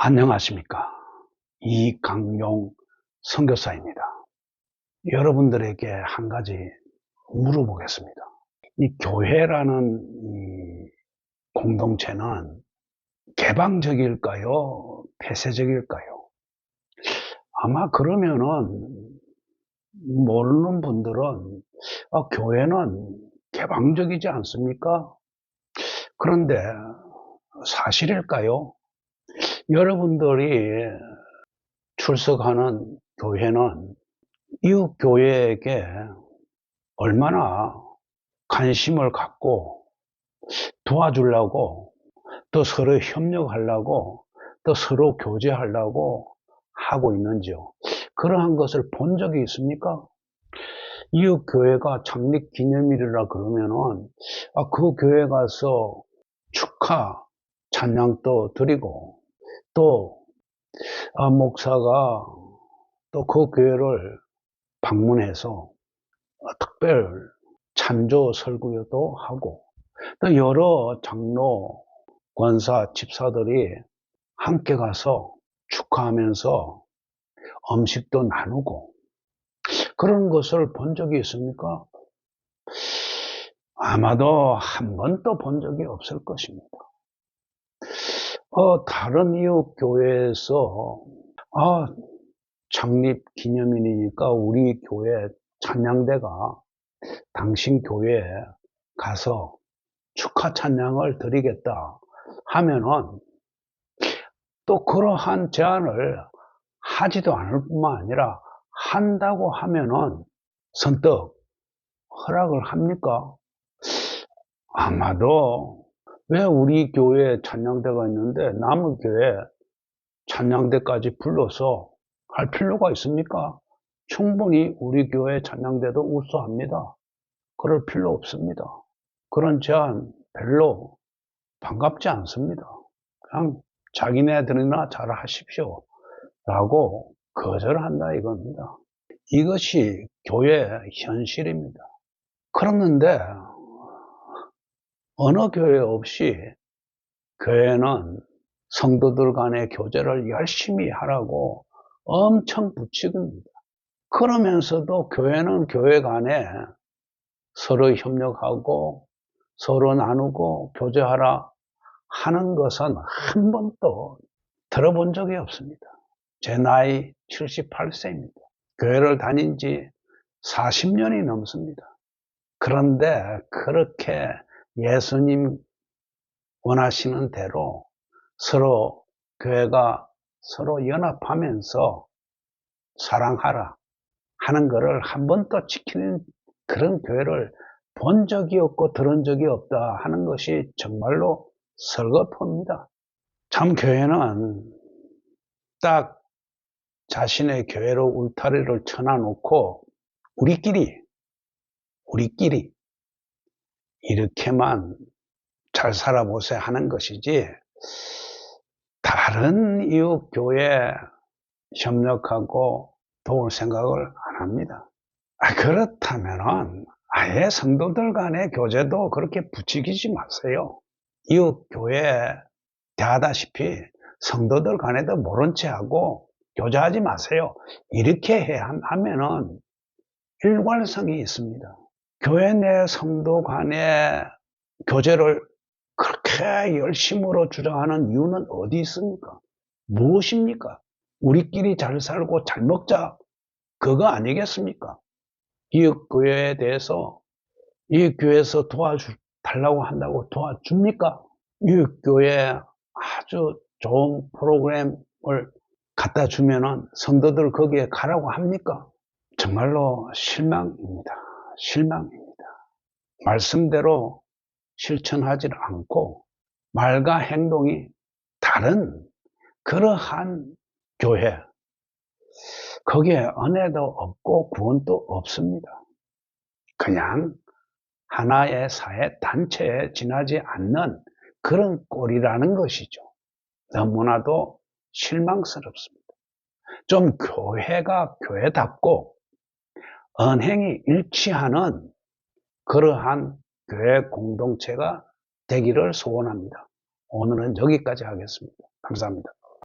안녕하십니까. 이강용 선교사입니다. 여러분들에게 한 가지 물어보겠습니다. 이 교회라는 이 공동체는 개방적일까요? 폐쇄적일까요? 아마 그러면은 모르는 분들은 아, 교회는 개방적이지 않습니까? 그런데 사실일까요? 여러분들이 출석하는 교회는 이웃 교회에게 얼마나 관심을 갖고 도와주려고 또 서로 협력하려고 또 서로 교제하려고 하고 있는지요. 그러한 것을 본 적이 있습니까? 이웃 교회가 창립 기념일이라 그러면은 아, 그 교회 가서 축하 찬양도 드리고 또 아, 목사가 또 그 교회를 방문해서 특별 찬조 설교도 하고 또 여러 장로, 권사, 집사들이 함께 가서 축하하면서 음식도 나누고 그런 것을 본 적이 있습니까? 아마도 한 번도 본 적이 없을 것입니다. 어, 다른 이웃 교회에서 아, 창립 기념일이니까 우리 교회 찬양대가 당신 교회에 가서 축하 찬양을 드리겠다 하면은 또 그러한 제안을 하지도 않을 뿐만 아니라 한다고 하면은 선뜻 허락을 합니까? 아마도 왜 우리 교회에 찬양대가 있는데 남의 교회 찬양대까지 불러서 할 필요가 있습니까? 충분히 우리 교회 찬양대도 우수합니다. 그럴 필요 없습니다. 그런 제안 별로 반갑지 않습니다. 그냥 자기네들이나 잘 하십시오. 라고 거절한다 이겁니다. 이것이 교회의 현실입니다. 그렇는데 어느 교회 없이 교회는 성도들 간의 교제를 열심히 하라고 엄청 부추깁니다. 그러면서도 교회는 교회 간에 서로 협력하고 서로 나누고 교제하라 하는 것은 한 번도 들어본 적이 없습니다. 제 나이 78세입니다. 교회를 다닌 지 40년이 넘습니다. 그런데 그렇게 예수님 원하시는 대로 서로 교회가 서로 연합하면서 사랑하라 하는 것을 한 번도 지키는 그런 교회를 본 적이 없고 들은 적이 없다 하는 것이 정말로 설거포입니다. 참 교회는 딱 자신의 교회로 울타리를 쳐놔놓고 우리끼리 우리끼리 이렇게만 잘 살아보세요 하는 것이지 다른 이웃 교회 협력하고 도울 생각을 안 합니다. 아, 그렇다면 아예 성도들 간의 교제도 그렇게 부추기지 마세요. 이웃 교회 대하다시피 성도들 간에도 모른 채 하고 교제하지 마세요. 이렇게 해야 하면은 일관성이 있습니다. 교회 내 성도 간의 교제를 그렇게 열심으로 주장하는 이유는 어디 있습니까? 무엇입니까? 우리끼리 잘 살고 잘 먹자. 그거 아니겠습니까? 이 교회에 대해서 이 교회에서 도와주 달라고 한다고 도와줍니까? 이 교회에 아주 좋은 프로그램을 갖다 주면은 성도들 거기에 가라고 합니까? 정말로 실망입니다. 실망입니다. 말씀대로 실천하지 않고 말과 행동이 다른 그러한 교회 거기에 은혜도 없고 구원도 없습니다. 그냥 하나의 사회 단체에 지나지 않는 그런 꼴이라는 것이죠. 너무나도 실망스럽습니다. 좀 교회가 교회답고 언행이 일치하는 그러한 교회 공동체가 되기를 소원합니다. 오늘은 여기까지 하겠습니다. 감사합니다.